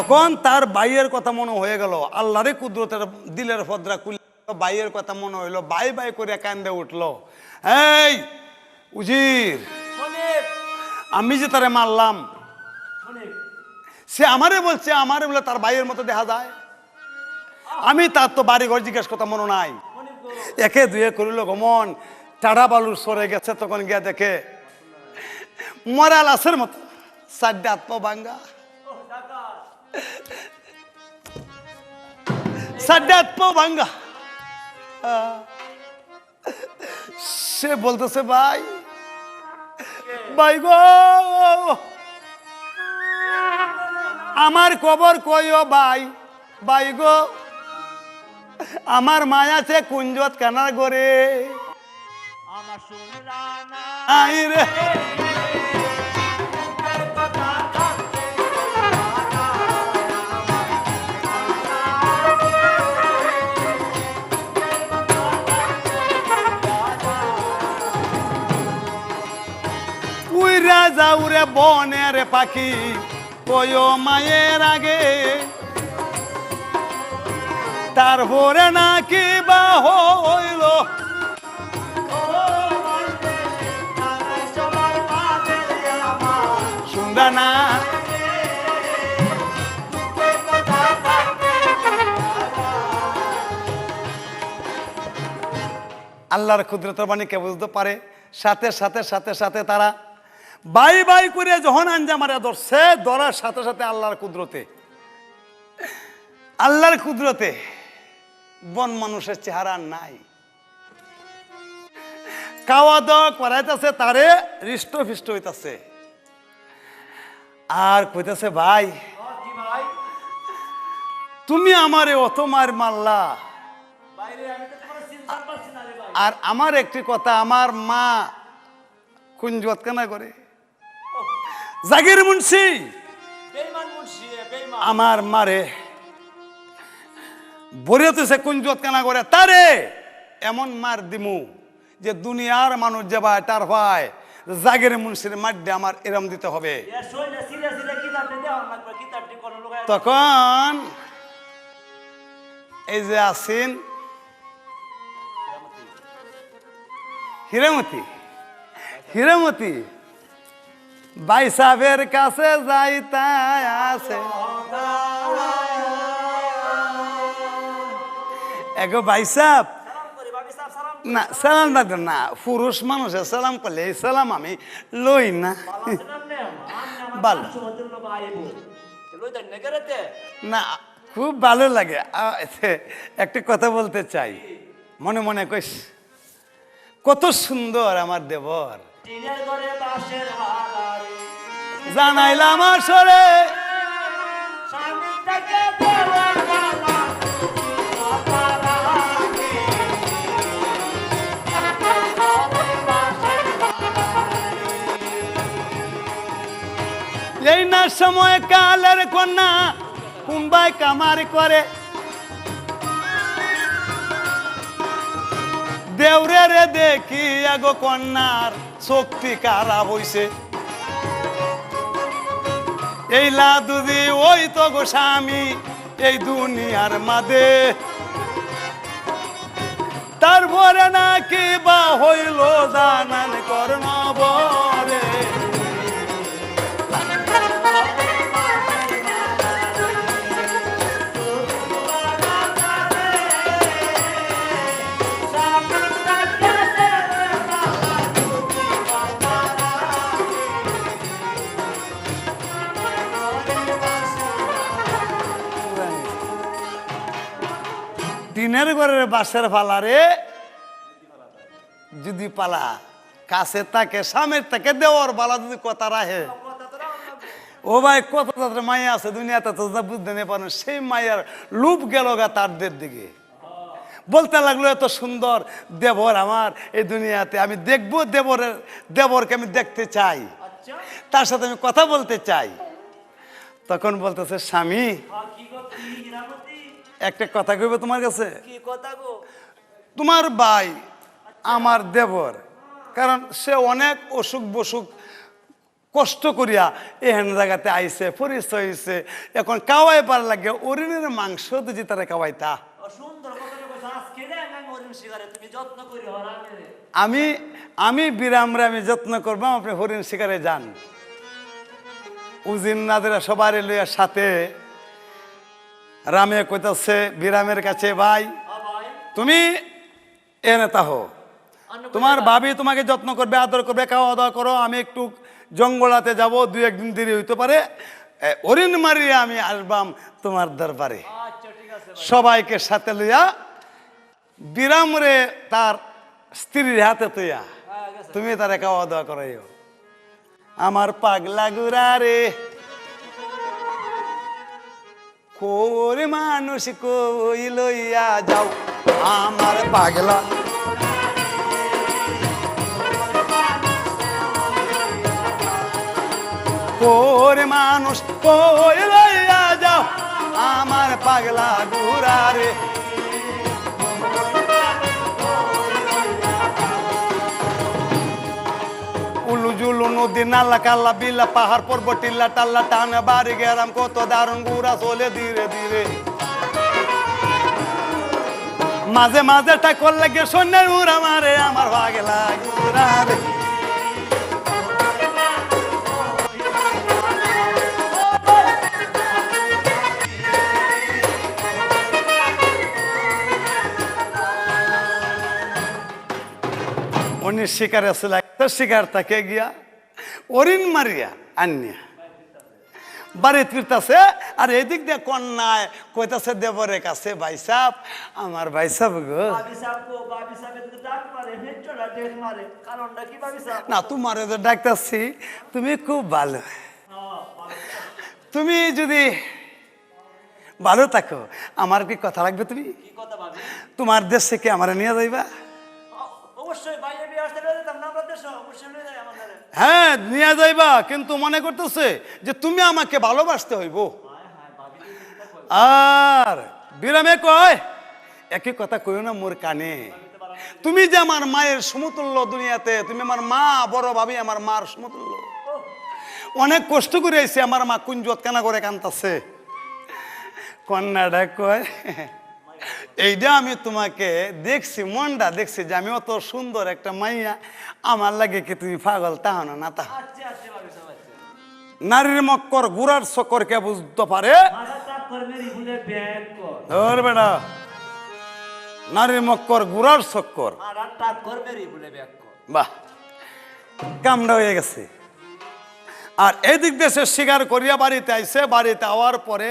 তখন তার বাইয়ের কথা মনে হয়ে গেল, আল্লাহরে কুদরতের দিলের ফদরা কুল বাইয়ের কথা মনে হইল বাই বাই করে কান্দে উঠল। এই, উজির, আমি যে তারে মারলাম, সে আমারে বলছে, আমারে বলে তার বাইয়ের মতো দেখা যায়। আমি তার তো বাড়ি ঘর জিজ্ঞেস কথা মনে নাই। একে দুয়ে করিল গমন টাড়া বালুর সরে গেছে, তখন গিয়া দেখে, মরা লাশের মতো সাড্ডে আত্ম ভাঙ্গা ও ডাকা সাড্ডে আত্ম ভাঙ্গা। সে বলতেছে ভাই ভাই গো আমার কবর কইও ভাই ভাই গো আমার মায়া আছে কুঞ্জত কানার গরে আমার শুনলা রে উইরা যাউরে বনের পাখি, কয়ো মায়ের আগে। তারপরে নাকি বা হইল? থাকতে আল্লাহর ক্ষুদ্রতর বাণী কে বুঝতে পারে? সাথে সাথে সাথে সাথে তারা বাই বাই করে যখন আঞ্জা আঞ্জামারে ধরছে, ধরার সাথে সাথে আল্লাহর কুদরতে। আল্লাহর কুদরতে বন মানুষের চেহারা নাই। খাওয়া দাওয়া করাইতেছে, তারে হৃষ্ট ফিষ্ট হইতাছে। আর কইতাছে, ভাই, তুমি আমারে অত মার ভাই আর আমার একটি কথা, আমার মা কুঞ্জত কেনা করে। জাগির মুন্সি। আমার মারে। বরিয়াতে সে কুঞ্জত কেনা করে? তারে! এমন মার দিমু যে দুনিয়ার মানুষ যে ভাই তার ভাই জাগির মুন্সির মাড্ডে আমার এরম দিতে হবে। কোন তখন এই যে আসিন হিরামতি হিরামতি। ভাই সাহেবের কাছে যাইতা আছে। এগো সালাম না, সালাম লাগবে না, পুরুষ মানুষের সালাম করলে এই সালাম আমি লই না। ভালো। না, খুব ভালো লাগে। একটা কথা বলতে চাই। মনে মনে কইস, কত সুন্দর আমার দেবর। জানাইলাম আসরে। এই না সময় কালের কন্যা কুম্বাই কামার করে। দেউরে রে দেখি এগো কন্যার শক্তি কারা বইছে এই লাদুদি ওই তো গো স্বামী, এই দুনিয়ার মাদে। তারপরে নাকি বা হইল জানান কর্ণ বরে টিনের ঘরের বাসের ফালারে যদি পালা কাছে তাকে স্বামীর তাকে দেওয়ার বালা যদি কথা রাহে ও ভাই কত তাদের মায়া আছে দুনিয়াতে তো বুঝতে নেই পারেন সেই মায়ার লুপ গেল গা তারদের দিকে। বলতে লাগল এত সুন্দর দেবর আমার এই দুনিয়াতে আমি দেখব দেবরের দেবরকে আমি দেখতে চাই। আচ্ছা। তার সাথে আমি কথা বলতে চাই। তখন বলতেছে স্বামী একটা কথা কইব তোমার কাছে? কি কথা গো? তোমার ভাই আমার দেবর কারণ সে অনেক অসুখ বসুখ কষ্ট করিয়া এহেন জায়গাতে আইছে পরিচয় হয়েছে এখন কাওয়াই পার লাগে অরিনের মাংস দিজি তারা কাওয়াইতা আজকে রে আমি আমি বিরামরে আমি যত্ন করবাম আপনি হরিণ শিকারে যান। উজিন নাদের সবার লইয়া সাথে রামে কইতাছে বিরামের কাছে ভাই তুমি এনে তাহো অন্য তোমার ভাবি তোমাকে যত্ন করবে আদর করবে খাওয়া দাওয়া করো আমি একটু জঙ্গলাতে যাব দুই একদিন দেরি হইতে পারে। এ, হরিণ মারিয়ে আমি আসবাম তোমার দরবারে। আচ্ছা সবাইকে সাথে লইয়া বিরাম রে তার স্ত্রীর হাতে তুইয়া হ্যাঁ তুমি তারে খাওয়া দাওয়া করাইও। আমার পাগলা গুড়া রে কোরে মানুষ কই লইয়া যাও, আমার পাগলা। কোরে মানুষ কই লইয়া যাও, আমার পাগলা গুড়া নদী নাল্লা কাল্লা বিল্লা পাহাড় পর্বত টিল্লা টাল্লা টানে, বাড়ি গেরাম, কত দারুণ গুড়া চলে ধীরে ধীরে। মাঝে মাঝে টাকর লাগে সন্ন্যার উড়া মারে, আমার রে। উনি শিকার একটা শিকার তাকে গিয়া? অরিন মারিয়া আনিয়া বাড়ি ফিরতাছে আর এদিক দিয়ে কন্যায় কইতাছে দেবরে কাছে ভাইসাব আমার ভাইসাব গো। তো না তোমার যে ডাকতাছি তুমি খুব ভালো। হ্যাঁ, তুমি যদি ভালো থাকো আমার কি কথা লাগবে তুমি? তোমার দেশ থেকে আমার নিয়ে যাইবা? অবশ্যই হ্যাঁ নিয়ে যাইবা কিন্তু মনে করতেছে যে তুমি আমাকে ভালোবাসতে হইব। আর বিরামে কয় একই কথা কইও না মোর কানে। তুমি যে আমার মায়ের সমতুল্য দুনিয়াতে তুমি আমার মা বড় ভাবি আমার মার সমতুল্য। অনেক কষ্ট করে আইছে আমার মা কুঞ্জত কানা করে কান্তাছে। কন্যাটা কয় এইটা আমি তোমাকে দেখছি মনটা দেখছি যে আমি অত সুন্দর একটা মাইয়া। আমার লাগে কি তুমি পাগল তাহ না না তাহ আচ্ছা আচ্ছা নারীর মক্কর গুড়ার চক্কর কে বুঝতে পারে? ধর বেটা। নারীর মক্কর গুড়ার চক্কর। বাহ। কামড়া হয়ে গেছে। আর এদিক দেশে শিকার করিয়া বাড়িতে আইসে বাড়িতে আওয়ার পরে